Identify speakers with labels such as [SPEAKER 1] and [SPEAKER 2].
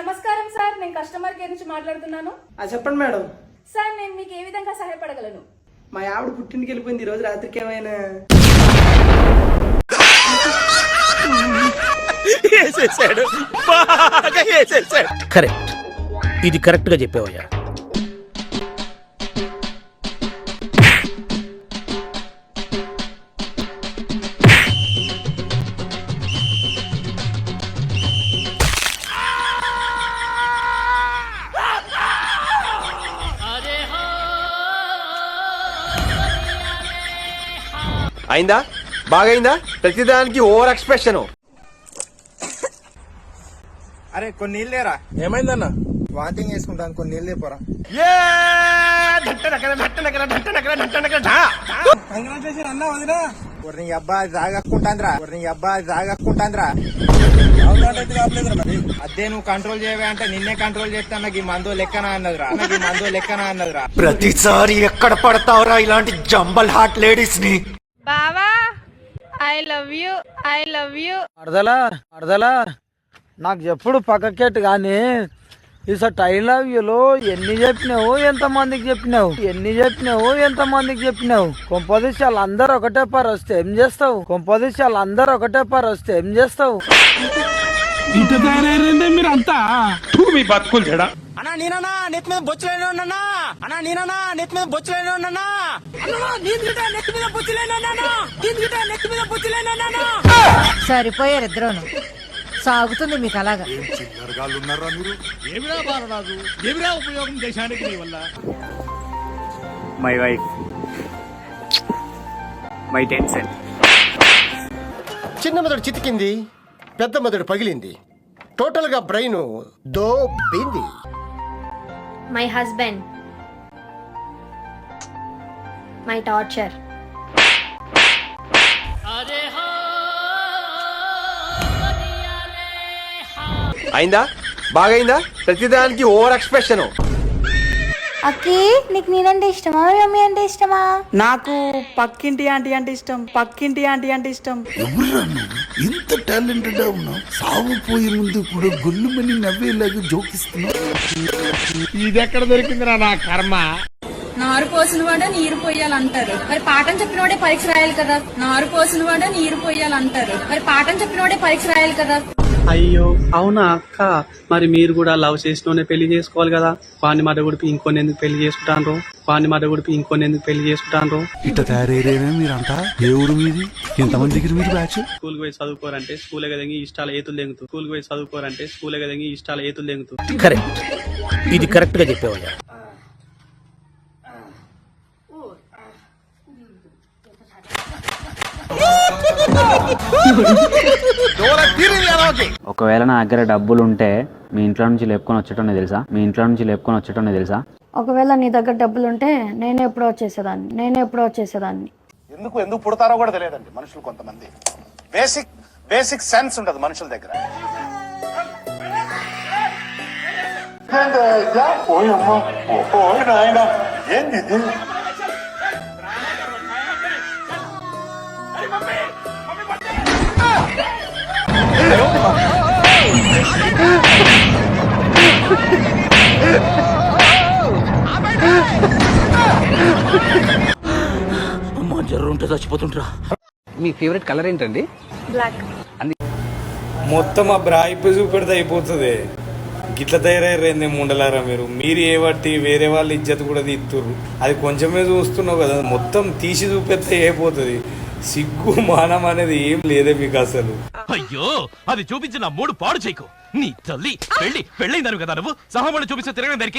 [SPEAKER 1] నమస్కారం సార్. నేను customer care నుంచి మాట్లాడుతున్నాను.
[SPEAKER 2] ఆ చెప్పండి మేడం.
[SPEAKER 1] సార్ నేను మీకు ఏ విధంగా సహాయపడగలను?
[SPEAKER 2] మా ఆవిడ పుట్టింటికి వెళ్ళిపోయింది. ఈ రోజు రాత్రికి ఏమైనా?
[SPEAKER 3] కరెక్ట్. ఇది కరెక్ట్గా చెప్పావయ్యా.
[SPEAKER 4] అయిందా? బాగైందా? ప్రతిదానికి ఓవర్ ఎక్స్ప్రెషన్.
[SPEAKER 5] అరే కొన్ని నీళ్ళేరా
[SPEAKER 3] ఏమైందన్న?
[SPEAKER 5] వాంతింగ్ వేసుకుంటాను కొన్ని నీళ్ళు పోరా నీ అబ్బా జాగక్కుంటాంద్రా నీ అబ్బా జాగక్కుంటాంద్రా అదే నువ్వు కంట్రోల్ చేయవే అంటే నిన్నే కంట్రోల్ చేస్తా నాకు ఈ మందు లెక్కన అన్నదిరా? నాకు ఈ మందు లెక్కన అన్నదిరా?
[SPEAKER 6] ప్రతిసారి ఎక్కడ పడతావురా ఇలాంటి జంబల్ హార్ట్ లేడీస్ని
[SPEAKER 7] బావా I love you I love you
[SPEAKER 8] అడదలా అడదలా నాకు ఎప్పుడు పక్కకెట్టు కానీ ఈసారి ఐ లవ్ యూలో ఎన్ని చెప్పినావు ఎంత మందికి చెప్పినావు? ఎన్ని చెప్పినావు ఎంత మందికి చెప్పినావు? కొంపదీసి వాళ్ళందరూ ఒకటే పారు వస్తే ఏం చేస్తావు? కొంపదీసి వాళ్ళందరూ ఒకటే పారు వస్తే ఏం చేస్తావు?
[SPEAKER 5] అన్నా నేనన్నా నెత్తి మీద బొచ్చులేను అన్నా అన్నా నేనన్నా నెత్తి మీద బొచ్చులేను అన్నా మీద బొచ్చులేను నెత్తి మీద బొచ్చులేను
[SPEAKER 9] సరిపోయారు ఇద్దరును. సాగుతుంది మీకు అలాగా.
[SPEAKER 6] మై వైఫ్ మై టెన్షన్
[SPEAKER 4] చిన్న మెదడు చితికింది పెద్ద మెదడు పగిలింది. టోటల్గా బ్రెయిన్ దోబింది
[SPEAKER 7] మై హస్బెండ్ మై టార్చర్
[SPEAKER 4] అయిందా? బాగైందా? ప్రతిదానికి ఓవర్ ఎక్స్ప్రెషన్.
[SPEAKER 9] అక్కి నీకు నేనంటే ఇష్టమా మమ్మీ అంటే ఇష్టమా?
[SPEAKER 2] నాకు పక్కింటి ఆంటీ అంటే ఇష్టం పక్కింటి ఆంటీ అంటే ఇష్టం.
[SPEAKER 10] ఎవరురా నువ్వు ఇంత టాలెంటెడ్ ఉన్నావు. సాగు పోయే ముందు కూడా గొల్లుమని నవ్వేలాగా జోకిస్తున్నావు.
[SPEAKER 1] నారు పోసిన వాడే నీరు పోయాలంటారు. మరి పాఠం చెప్పిన వాడే పరీక్ష రాయాలి కదా? నారు పోసిన వాడే నీరు పోయాలంటారు. మరి పాఠం చెప్పిన వాడే పరీక్ష రాయాలి కదా?
[SPEAKER 8] అయ్యో అవునా అక్క? మరి మీరు కూడా లవ్ చేసినోనే పెళ్ళి చేసుకోవాలి కదా? వాని మాట గుడిపి ఇంకొని ఎందుకు పెళ్ళి చేసుకుంటాను వాని మాట గుడిపి ఇంకొని ఎందుకు పెళ్ళి చేసుకుంటాను
[SPEAKER 10] ఇట్ట తయారయ్యేనా మీరంతా? ఏ ఊరు మీది? ఎంతమంది దగ్గర మీరు బ్యాచ్?
[SPEAKER 8] స్కూల్ పోయి చదువుకోరంటే స్కూల్ కదంగి ఇష్టాల ఏతులు దెంగుతూ స్కూల్ పోయి చదువుకోరంటే స్కూల్ కదంగి ఇష్టాల ఏతులు దెంగుతూ
[SPEAKER 3] కరెక్ట్. ఇది కరెక్ట్గా చెప్పావయ్యా
[SPEAKER 6] ఒకవేళ నా దగ్గర డబ్బులు ఉంటే మీ ఇంట్లో నుంచి లేపుకొని వచ్చేటోనే తెలుసా? మీ ఇంట్లో నుంచి లేపుకొని వచ్చేటోనే తెలుసా?
[SPEAKER 9] ఒకవేళ నీ దగ్గర డబ్బులు ఉంటే నేను ఎప్పుడో వచ్చేసేదాన్ని నేను ఎప్పుడో వచ్చేసేదాన్ని.
[SPEAKER 5] ఎందుకు ఎందుకు పుడతారో కూడా తెలియదండి మనుషులు కొంతమంది. బేసిక్ బేసిక్ సెన్స్ ఉండదు మనుషుల దగ్గర.
[SPEAKER 3] అమ్మా ఉంటే చచ్చిపోతుంటరా.
[SPEAKER 8] మీ ఫేవరెట్ కలర్ ఏంటండి?
[SPEAKER 7] బ్లాక్
[SPEAKER 11] మొత్తం ఆ బ్రాయిపు చూపెడితే అయిపోతుంది. గిట్ల తయారయ్యారేంది ముండలారా మీరు? మీరు ఏ బట్టి వేరే వాళ్ళ ఇజ్జత్ కూడా తీస్తుర్రు అది కొంచెమే చూస్తున్నావు కదా మొత్తం తీసి చూపెడితే అయిపోతుంది. సిగ్గు మానం అనేది ఏం లేదే మీకు అసలు.
[SPEAKER 5] అయ్యో అది చూపించిన మూడు పాడు చేయకు. నీ తల్లి పెళ్ళి పెళ్ళైందాను కదా నువ్వు? సహమణి చూపిస్తే తిరగడం దానికి?